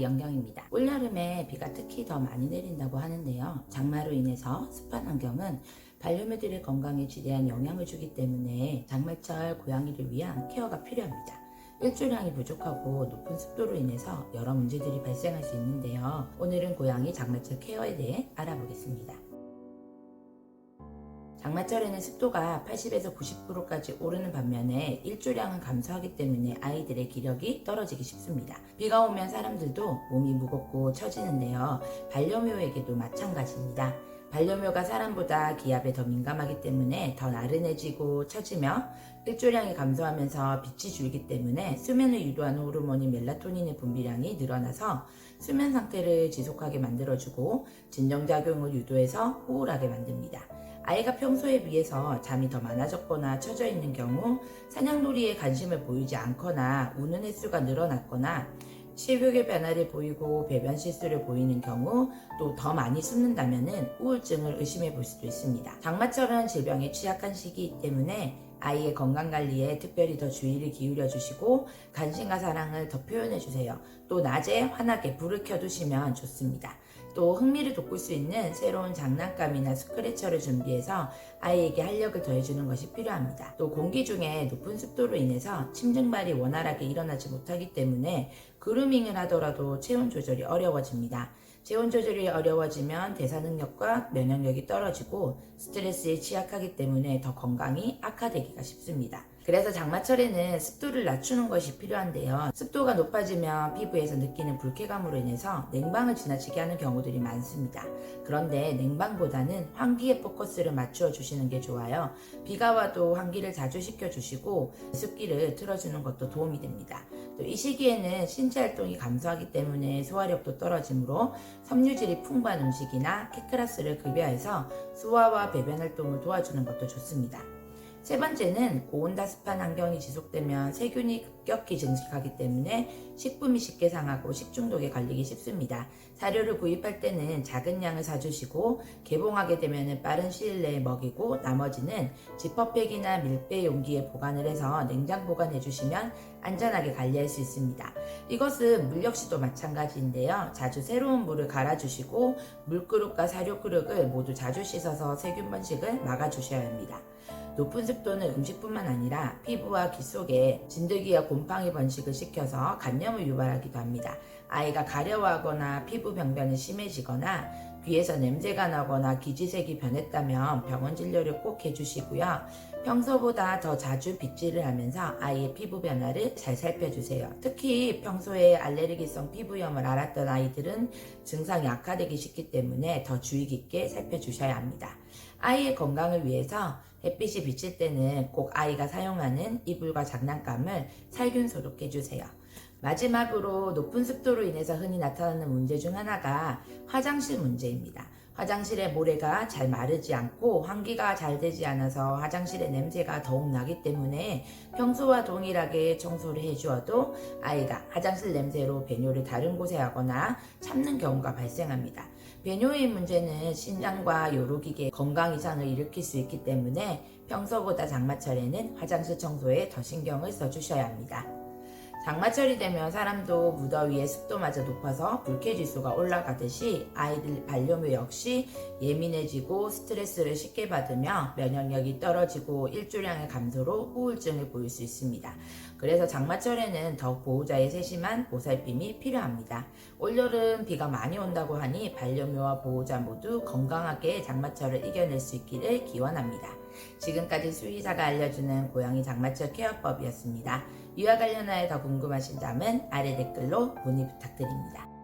이영경입니다. 올여름에 비가 특히 더 많이 내린다고 하는데요. 장마로 인해서 습한 환경은 반려묘들의 건강에 지대한 영향을 주기 때문에 장마철 고양이를 위한 케어가 필요합니다. 일조량이 부족하고 높은 습도로 인해서 여러 문제들이 발생할 수 있는데요. 오늘은 고양이 장마철 케어에 대해 알아보겠습니다. 장마철에는 습도가 80에서 90%까지 오르는 반면에 일조량은 감소하기 때문에 아이들의 기력이 떨어지기 쉽습니다. 비가 오면 사람들도 몸이 무겁고 처지는데요. 반려묘에게도 마찬가지입니다. 반려묘가 사람보다 기압에 더 민감하기 때문에 더 나른해지고 처지며 일조량이 감소하면서 빛이 줄기 때문에 수면을 유도하는 호르몬인 멜라토닌의 분비량이 늘어나서 수면 상태를 지속하게 만들어주고 진정작용을 유도해서 우울하게 만듭니다. 아이가 평소에 비해서 잠이 더 많아졌거나 처져 있는 경우 사냥놀이에 관심을 보이지 않거나 우는 횟수가 늘어났거나 식욕의 변화를 보이고 배변 실수를 보이는 경우 또 더 많이 숨는다면 우울증을 의심해 볼 수도 있습니다. 장마철은 질병에 취약한 시기이기 때문에 아이의 건강 관리에 특별히 더 주의를 기울여 주시고 관심과 사랑을 더 표현해 주세요. 또 낮에 환하게 불을 켜 두시면 좋습니다. 또 흥미를 돋굴 수 있는 새로운 장난감이나 스크래처를 준비해서 아이에게 활력을 더해주는 것이 필요합니다. 또 공기 중에 높은 습도로 인해서 침 증발이 원활하게 일어나지 못하기 때문에 그루밍을 하더라도 체온 조절이 어려워집니다. 체온 조절이 어려워지면 대사 능력과 면역력이 떨어지고 스트레스에 취약하기 때문에 더 건강이 악화되기가 쉽습니다. 그래서 장마철에는 습도를 낮추는 것이 필요한데요. 습도가 높아지면 피부에서 느끼는 불쾌감으로 인해서 냉방을 지나치게 하는 경우들이 많습니다. 그런데 냉방보다는 환기에 포커스를 맞추어 주시는 게 좋아요. 비가 와도 환기를 자주 시켜 주시고 습기를 틀어주는 것도 도움이 됩니다. 또 이 시기에는 신체 활동이 감소하기 때문에 소화력도 떨어지므로 섬유질이 풍부한 음식이나 케크라스를 급여해서 소화와 배변 활동을 도와주는 것도 좋습니다. 세 번째는 고온다습한 환경이 지속되면 세균이 급격히 증식하기 때문에 식품이 쉽게 상하고 식중독에 걸리기 쉽습니다. 사료를 구입할 때는 작은 양을 사주시고 개봉하게 되면 빠른 시일 내에 먹이고 나머지는 지퍼백이나 밀배 용기에 보관을 해서 냉장 보관해 주시면 안전하게 관리할 수 있습니다. 이것은 물 역시도 마찬가지인데요. 자주 새로운 물을 갈아주시고 물그릇과 사료 그릇을 모두 자주 씻어서 세균 번식을 막아주셔야 합니다. 높은 습도는 음식뿐만 아니라 피부와 귀 속에 진드기와 곰팡이 번식을 시켜서 간염을 유발하기도 합니다. 아이가 가려워하거나 피부 병변이 심해지거나 귀에서 냄새가 나거나 기지색이 변했다면 병원 진료를 꼭 해주시고요. 평소보다 더 자주 빗질을 하면서 아이의 피부 변화를 잘 살펴주세요. 특히 평소에 알레르기성 피부염을 앓았던 아이들은 증상이 악화되기 쉽기 때문에 더 주의 깊게 살펴주셔야 합니다. 아이의 건강을 위해서 햇빛이 비칠 때는 꼭 아이가 사용하는 이불과 장난감을 살균 소독해주세요. 마지막으로 높은 습도로 인해서 흔히 나타나는 문제 중 하나가 화장실 문제입니다. 화장실의 모래가 잘 마르지 않고 환기가 잘 되지 않아서 화장실의 냄새가 더욱 나기 때문에 평소와 동일하게 청소를 해주어도 아이가 화장실 냄새로 배뇨를 다른 곳에 하거나 참는 경우가 발생합니다. 배뇨의 문제는 신장과 요로기계 건강 이상을 일으킬 수 있기 때문에 평소보다 장마철에는 화장실 청소에 더 신경을 써주셔야 합니다. 장마철이 되면 사람도 무더위에 습도마저 높아서 불쾌지수가 올라가듯이 아이들 반려묘 역시 예민해지고 스트레스를 쉽게 받으며 면역력이 떨어지고 일조량의 감소로 우울증을 보일 수 있습니다. 그래서 장마철에는 더욱 보호자의 세심한 보살핌이 필요합니다. 올여름 비가 많이 온다고 하니 반려묘와 보호자 모두 건강하게 장마철을 이겨낼 수 있기를 기원합니다. 지금까지 수의사가 알려주는 고양이 장마철 케어법이었습니다. 이와 관련하여 더 궁금하신 점은 아래 댓글로 문의 부탁드립니다.